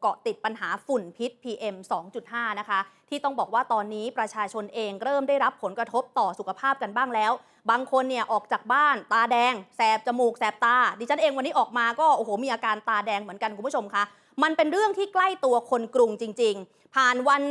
เกาะติดปัญหาฝุ่นพิษ PM 2.5 นะคะ ที่ต้องบอกว่าตอนนี้ประชาชนเองเริ่มได้รับผลกระทบต่อสุขภาพกันบ้างแล้ว บางคนเนี่ยออกจากบ้าน ตาแดง แสบจมูก แสบตา ดิฉันเองวันนี้ออกมาก็โอ้โหมีอาการตาแดงเหมือนกันคุณผู้ชมคะมันเป็นเรื่องที่ใกล้ตัวคนกรุงจริง ๆ ผ่านวัน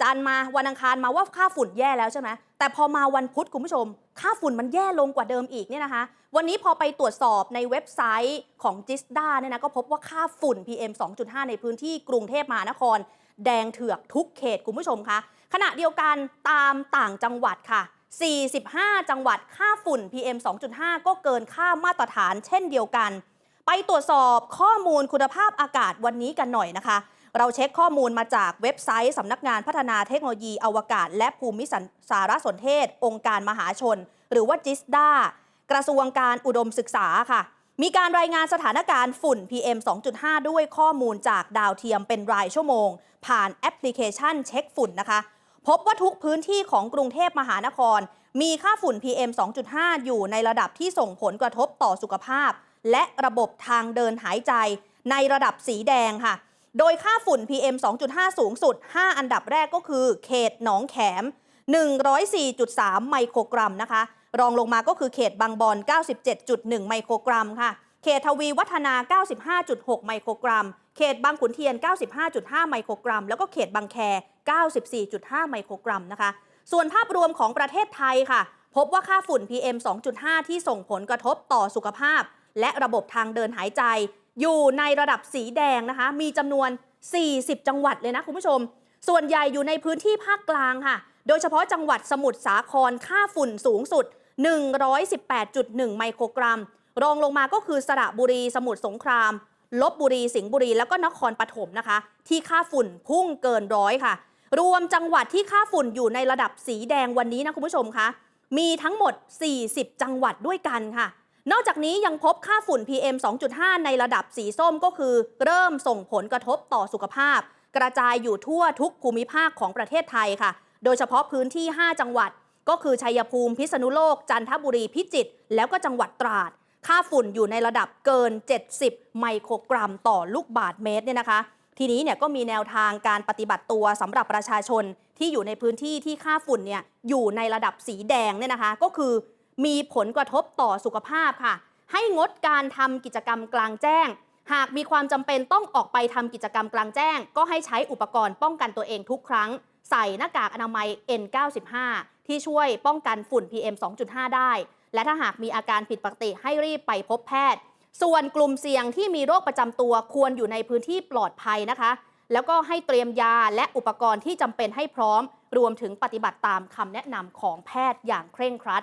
จันมาวันอังคารมาว่าค่าฝุ่นแย่แล้วใช่ไหม แต่พอมาวันพุธคุณผู้ชม ค่าฝุ่นมันแย่ลงกว่าเดิมอีกเนี่ยนะคะ วันนี้พอไปตรวจสอบในเว็บไซต์ของจิสดาเนี่ยนะก็พบว่าค่าฝุ่น PM 2.5 ในพื้นที่กรุงเทพมหานคร แดงเถือกทุกเขตคุณผู้ชมคะขณะเดียวกันตามต่างจังหวัดค่ะ 45 จังหวัดค่าฝุ่น PM 2.5 ก็เกินค่ามาตรฐานเช่นเดียวกัน ไปตรวจสอบข้อมูลคุณภาพอากาศวันนี้กันหน่อยนะคะ เราเช็คข้อมูลมาจากเว็บไซต์สำนักงานพัฒนาเทคโนโลยีอวกาศ และภูมิสารสนเทศ องค์การมหาชน หรือว่าจิสดากระทรวงการอุดมศึกษาค่ะ มีการรายงานสถานการณ์ฝุ่น PM 2.5 ด้วยข้อมูลจากดาวเทียมเป็นรายชั่วโมง ผ่านแอปพลิเคชันเช็คฝุ่นนะคะ พบว่าทุกพื้นที่ของกรุงเทพมหานคร มีค่าฝุ่น PM 2.5 อยู่ในระดับที่ส่งผลกระทบต่อสุขภาพ และระบบทางเดินหายใจ ในระดับสีแดงค่ะ โดยค่าฝุ่น PM 2.5 สูงสุด 5 อันดับแรกก็คือ เขตหนองแขม 104.3 ไมโครกรัมนะคะ รองลงมาก็คือเขตบางบอน 97.1 ไมโครกรัมค่ะ เขตทวีวัฒนา 95.6 ไมโครกรัม เขตบางขุนเทียน 95.5 ไมโครกรัม แล้วก็เขตบางแค 94.5 ไมโครกรัมนะคะ ส่วนภาพรวมของประเทศไทยค่ะ พบว่าค่าฝุ่น PM 2.5 ที่ส่งผลกระทบต่อสุขภาพ และระบบทางเดินหายใจ อยู่ในระดับสีแดงนะคะ มีจำนวน 40 จังหวัดเลยนะคุณผู้ชม ส่วนใหญ่อยู่ในพื้นที่ภาคกลางค่ะ โดยเฉพาะจังหวัดสมุทรสาครค่าฝุ่นสูงสุด 118.1 ไมโครกรัม รองลงมาก็คือสระบุรีสมุทรสงครามลบบุรีสิงห์บุรีแล้วก็นครปฐมนะคะ ที่ค่าฝุ่นพุ่งเกินร้อยค่ะ รวมจังหวัดที่ค่าฝุ่นอยู่ในระดับสีแดงวันนี้นะคุณผู้ชมคะมีทั้งหมด 40 จังหวัดด้วยกันค่ะ นอกจากนี้ยังพบค่าฝุ่น PM 2.5 ในระดับสีส้มก็คือ เริ่มส่งผลกระทบต่อสุขภาพ กระจายอยู่ทั่วทุกภูมิภาคของประเทศไทยค่ะ โดยเฉพาะพื้นที่ 5 จังหวัด ก็คือชัยภูมิพิษณุโลก จันทบุรีพิจิตรแล้วก็จังหวัดตราด ค่าฝุ่นอยู่ในระดับเกิน 70 ไมโครกรัมต่อลูกบาทเมตรเนี่ยนะคะ ทีนี้เนี่ยก็มีแนวทางการปฏิบัติตัวสำหรับประชาชนที่อยู่ในพื้นที่ที่ค่าฝุ่นเนี่ยอยู่ในระดับสีแดงเนี่ยนะคะ ก็คือ มีผลกระทบต่อสุขภาพค่ะ ให้งดการทำกิจกรรมกลางแจ้ง หากมีความจำเป็นต้องออกไปทำกิจกรรมกลางแจ้ง ก็ให้ใช้อุปกรณ์ป้องกันตัวเองทุกครั้ง ใส่หน้ากากอนามัย N95 ที่ช่วยป้องกันฝุ่น PM 2.5 ได้ และถ้าหากมีอาการผิดปกติให้รีบไปพบแพทย์ ส่วนกลุ่มเสี่ยงที่มีโรคประจำตัวควรอยู่ในพื้นที่ปลอดภัยนะคะ แล้วก็ให้เตรียมยาและอุปกรณ์ที่จำเป็นให้พร้อม รวมถึงปฏิบัติตามคำแนะนำของแพทย์อย่างเคร่งครัด